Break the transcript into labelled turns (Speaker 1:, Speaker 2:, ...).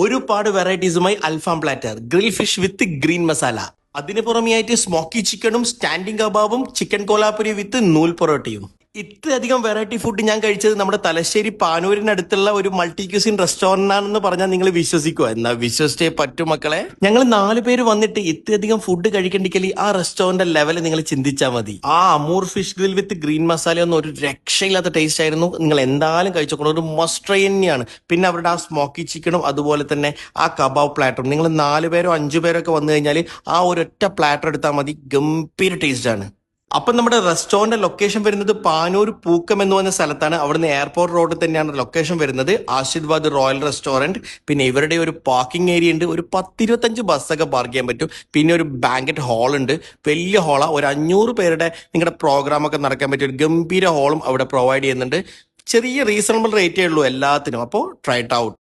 Speaker 1: ഒരുപാട് വെറൈറ്റീസുമായി alfaham platter grill fish with green masala. അതിന് പുറമെയായിട്ട് സ്മോക്കി ചിക്കനും സ്റ്റാൻഡിംഗ് കബാബും ചിക്കൻ കോലാപ്പുരി വിത്ത് നൂൽ പൊറോട്ടയും. ഇത്രയധികം വെറൈറ്റി ഫുഡ് ഞാൻ കഴിച്ചത് നമ്മുടെ തലശ്ശേരി പാനൂരിനടുത്തുള്ള ഒരു മൾട്ടി ക്യൂസിൻ റെസ്റ്റോറന്റ് ആണെന്ന് പറഞ്ഞാൽ നിങ്ങൾ വിശ്വസിക്കുക എന്നാ വിശ്വസിച്ചേ പറ്റൂ മക്കളെ? ഞങ്ങൾ നാല് പേര് വന്നിട്ട് ഇത്രയധികം ഫുഡ് കഴിക്കണ്ടെങ്കിൽ ആ റെസ്റ്റോറന്റ് ലെവൽ നിങ്ങൾ ചിന്തിച്ചാൽ മതി. ആ Amur fish grill with green masala ഒന്നും ഒരു രക്ഷയില്ലാത്ത ടേസ്റ്റ് ആയിരുന്നു. നിങ്ങൾ എന്തായാലും കഴിച്ചോക്കണം. ഒരു മസ്റ്റ് പിന്നെ അവരുടെ ആ സ്മോക്കി ചിക്കനും അതുപോലെ തന്നെ ആ കബാബ് പ്ലാറ്ററും നിങ്ങൾ നാല് പേരോ അഞ്ചു പേരോ ഒക്കെ വന്നു കഴിഞ്ഞാൽ ആ ഒരൊറ്റ പ്ലാറ്റർ എടുത്താൽ മതി. ഗംഭീര ടേസ്റ്റ് ആണ്. അപ്പം നമ്മുടെ റെസ്റ്റോറന്റ് ലൊക്കേഷൻ വരുന്നത് പാനൂർ പൂക്കം എന്ന് പറഞ്ഞ സ്ഥലത്താണ്. അവിടുന്ന് എയർപോർട്ട് റോഡിൽ തന്നെയാണ് ലൊക്കേഷൻ വരുന്നത്. ആശീർവാദ് റോയൽ റെസ്റ്റോറന്റ് പിന്നെ ഇവരുടെ ഒരു പാർക്കിംഗ് ഏരിയ ഉണ്ട്. ഒരു പത്തിരുപത്തഞ്ച് ബസ്സൊക്കെ പാർക്ക് ചെയ്യാൻ പറ്റും. പിന്നെ ഒരു ബാങ്കറ്റ് ഹാൾ ഉണ്ട്. വലിയ ഹാളാണ് ഒരു അഞ്ഞൂറ് പേരുടെ നിങ്ങളുടെ പ്രോഗ്രാം ഒക്കെ നടക്കാൻ പറ്റിയ ഒരു ഗംഭീര ഹാളും അവിടെ പ്രൊവൈഡ് ചെയ്യുന്നുണ്ട്. ചെറിയ റീസണബിൾ റേറ്റേ ഉള്ളൂ എല്ലാത്തിനും. അപ്പോൾ ട്രൈ ഔട്ട്